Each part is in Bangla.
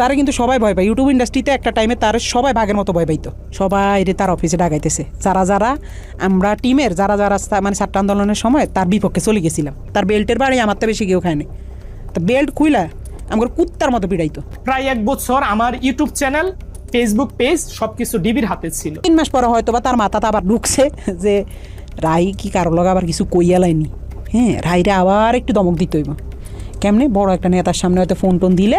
তারা কিন্তু সবাই ভয় পায়। ইউটিউব ইন্ডাস্ট্রিতে একটা টাইমে তার সবাই ভাগের মতো ভয় পাইতো। সবাই রে তার অফিসে ডাকাইতেছে। যারা যারা আমরা টিমের যারা যারা মানে ছাত্র আন্দোলনের সময় তার বিপক্ষে চলে গেছিলাম। তার বেল্টের বাড়ি আমার তো বেশি কেউ খায়নি তা বেল্ট খুইলা আমার কুত্তার মতো পিড়াইতো। প্রায় এক বছর আমার ইউটিউব চ্যানেল ফেসবুক পেজ সবকিছু ডিবির হাতে ছিল। তিন মাস পরে হয়তো বা তার মাথাতে আবার ঢুকছে যে রাই কি কারও লগে আবার কিছু কইয়া লাইনি? হ্যাঁ রাইরে আবার একটু দমক দিতে হইব। কেমনে? বড় একটা নেতার সামনে হয়তো ফোন টোন দিলে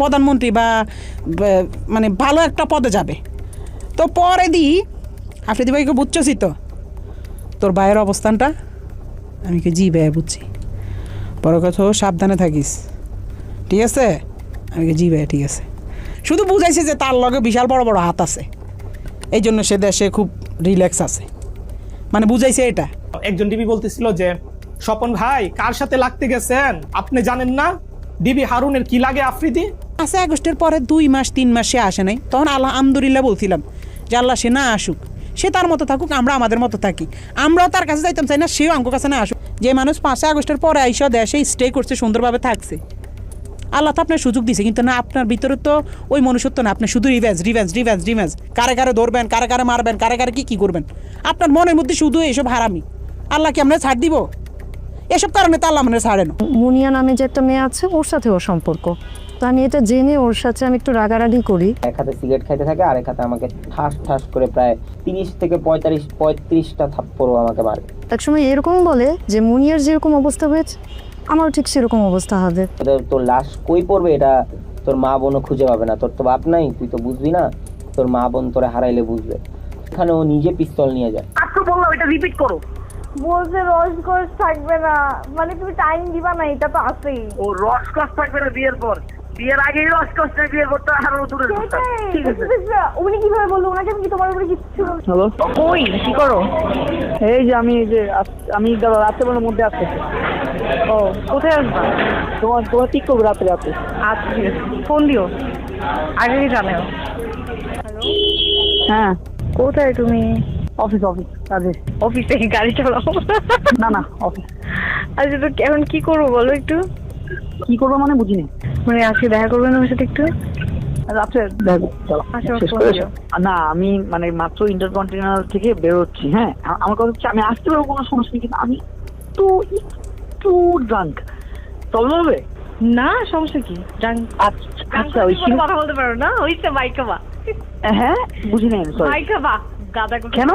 প্রধানমন্ত্রী বা মানে ভালো একটা পদে যাবে। তো পরে দি, আফ্রিদি ভাইকে বুঝছি তো, তোর ভাইয়ের অবস্থানটা? আমি কি জি ভাই বুঝছি। পরে কথা সাবধানে থাকিস। ঠিক আছে? আমি কি জি ভাই ঠিক আছে। শুধু বুঝাইছে যে তার লগে বিশাল বড় বড় হাত আছে। এই জন্য সে দেশে খুব রিল্যাক্স আছে। মানে বুঝাইছে এটা। একজন ডিবি বলতেছিল যে, স্বপন ভাই, কার সাথে লাগতে গেছেন? আপনি জানেন না? ডিবি হারুনের কি লাগে আফ্রিদি? পাঁচই আগস্টের পরে দুই মাস, তিন মাস সে আসে নাই। তখন আল্লাহ আমদুলিল্লাহ বলছিলাম যে আল্লাহ সে না আসুক, সে তার মতো থাকুক, আমরা আমাদের মতো থাকি। আমরাও তার কাছে যাইতাম, চাই না সেও আমার কাছে না আসুক। যে মানুষ পাঁচই আগস্টের পরে আইসা দেশে স্টে করছে, সুন্দরভাবে থাকছে। আল্লাহ তো আপনার সুযোগ দিছে, কিন্তু না, আপনার ভিতরে তো ওই মনুষ্যত্ব না। আপনি শুধু রিভেঞ্জ রিভেঞ্জ রিভেঞ্জ রিভেঞ্জ কারে কারে ধরবেন, কারে কারে মারবেন, কারে কারে কী কী করবেন? আপনার মনের মধ্যে শুধু এইসব হারামি। আল্লাহ কি আমরা ছাড় দিব? এসব কারণে তো আল্লাহ মানে ছাড়ে না। মুনিয়া নামে যে একটা মেয়ে আছে, ওর সাথে ওর সম্পর্ক। তো আমি এটা জেনে ওর সাথে আমি একটু রাগারাগি করি। এক হাতে সিগারেট খাইতে থাকে আরেক হাতে আমাকে ঠাস ঠাস করে প্রায় তিরিশ থেকে পঁয়তাল্লিশ পঁয়ত্রিশটা থাপ্পড়ও আমাকে মারে। একসময় এরকম বলে যে মুনিয়ার যেরকম অবস্থা হয়েছে আমারও ঠিক সেরকম অবস্থা হবে। তোর লাশ কই পড়বে? এটা তোর মা বোনও খুঁজে পাবে না। তোর তো বাপ নাই তুই তো বুঝবি না তোর মা বোন তোরে হারাইলে বুঝবে। এখানে ও নিজে পিস্তল নিয়ে যায়। আপকে বললাম এটা রিপিট করো। বলছে রসকস থাকবে না। মানে তুমি টাইম দিবা না এটা তো আছেই। ও রসকস থাকবে না বিয়ের পর। বিয়ের আগেই রসকস নেই বিয়ের পর তো আরও দূরে ঠিক আছে। উনি কীভাবে বলল? ওনাকে আমি কি তোমার উপরে কিচ্ছু হ্যালো কই? কি করো? এই যে আমি এই যে আমি রাত্রেবেলার মধ্যে আসতেছি। ও কোথায় আসবা? তোমার তোমার ঠিক করব রাত্রে রাতে আচ্ছা ঠিক আছে। ফোন দিও। আগেই জানাও। হ্যাঁ। কোথায় তুমি? অফিস অফিস কাজে। অফিসে গাড়ি চালাও। না না অফিস আচ্ছা তো এখন কি করব বলো একটু? কি করব মানে বুঝিনি। মানে আজকে দেখা করবেন আমার সাথে একটু? রাত্রে? আচ্ছা, না আমি মানে মাত্র ইন্টারকন্টিনেন্টাল থেকে বেরোচ্ছি হ্যাঁ? আমার কথা হচ্ছে আমি আসতে পারব কোনো সমস্যা নেই কিন্তু আমি একটু একটু ড্রাঙ্ক প্রবলেম হবে? না সমস্যা কি? জান- আচ্ছা আচ্ছা ওই কথা বলতে পারো না ওইটা মাইকা বা হ্যাঁ বুঝি নাই সরি গাদা কেন?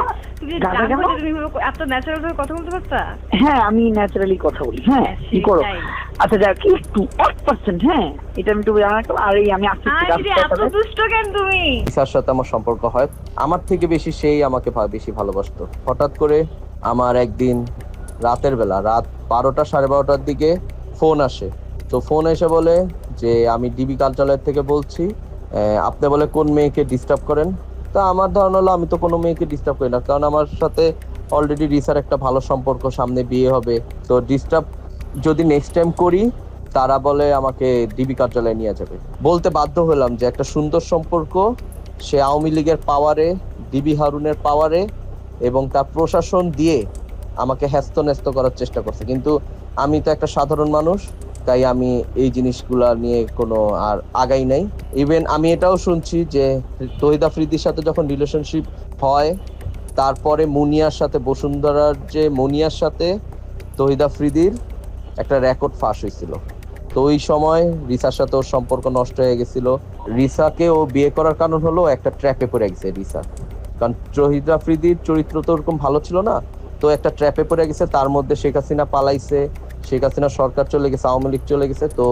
গাদা কেন? তুমি এত ন্যাচারাল ভাবে কথা বলতে পারতা? হ্যাঁ আমি ন্যাচারালি কথা বলি। হ্যাঁ কি করো? আচ্ছা যাক একটু এক পার্সেন্ট হ্যাঁ এটা আমি একটু জানা আর এই আমি আসছি এত দুষ্ট কেন তুমি? ঈশার সাথে আমার সম্পর্ক হয়। আমার থেকে বেশি সেই আমাকে বেশি ভালোবাসতো। হঠাৎ করে আমার একদিন রাতের বেলা রাত বারোটা সাড়ে বারোটার দিকে ফোন আসে। তো ফোন এসে বলে যে আমি ডিবি কার্যালয়ের থেকে বলছি আহ, আপনি বলে কোন মেয়েকে ডিস্টার্ব করেন? তা আমার ধারণা হলো আমি তো কোনো মেয়েকে ডিস্টার্ব করি না। কারণ আমার সাথে অলরেডি রিসার একটা ভালো সম্পর্ক, সামনে বিয়ে হবে। তো ডিস্টার্ব যদি নেক্সট টাইম করি, তারা বলে আমাকে ডিবি কার্যালয়ে নিয়ে যাবে। বলতে বাধ্য হলাম যে একটা সুন্দর সম্পর্ক, সে আওয়ামী লীগের পাওয়ারে ডিবি হারুনের পাওয়ারে এবং তার প্রশাসন দিয়ে আমাকে হ্যাস্ত ন্যস্ত করার চেষ্টা করছে। কিন্তু আমি তো একটা সাধারণ মানুষ তাই আমি এই জিনিসগুলা নিয়ে কোনো আর আগাই নাই। ইভেন আমি এটাও শুনছি যে তহিদ আফ্রিদির সাথে যখন রিলেশনশিপ হয়, তারপরে মুনিয়ার সাথে, বসুন্ধরার যে মুনিয়ার সাথে তহিদ আফ্রিদির একটা রেকর্ড ফাঁস হয়েছিল। তো ওই সময় রিসার সাথে ওর সম্পর্ক নষ্ট হয়ে গেছিল। রিসাকে ও বিয়ে করার কারণ হলো একটা ট্র্যাপে পড়ে গেছে রিসা। কারণ তহিদ আফ্রিদির চরিত্র তো ওরকম ভালো ছিল না, তো একটা ট্র্যাপে পড়ে গেছে, তার মধ্যে শেখ হাসিনা পালাইছে শেখ হাসিনা সরকার চলে গেছে, আওয়ামী লীগ চলে গেছে, তো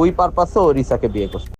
ওই পারপাসে ও রিসাকে বিয়ে করছে।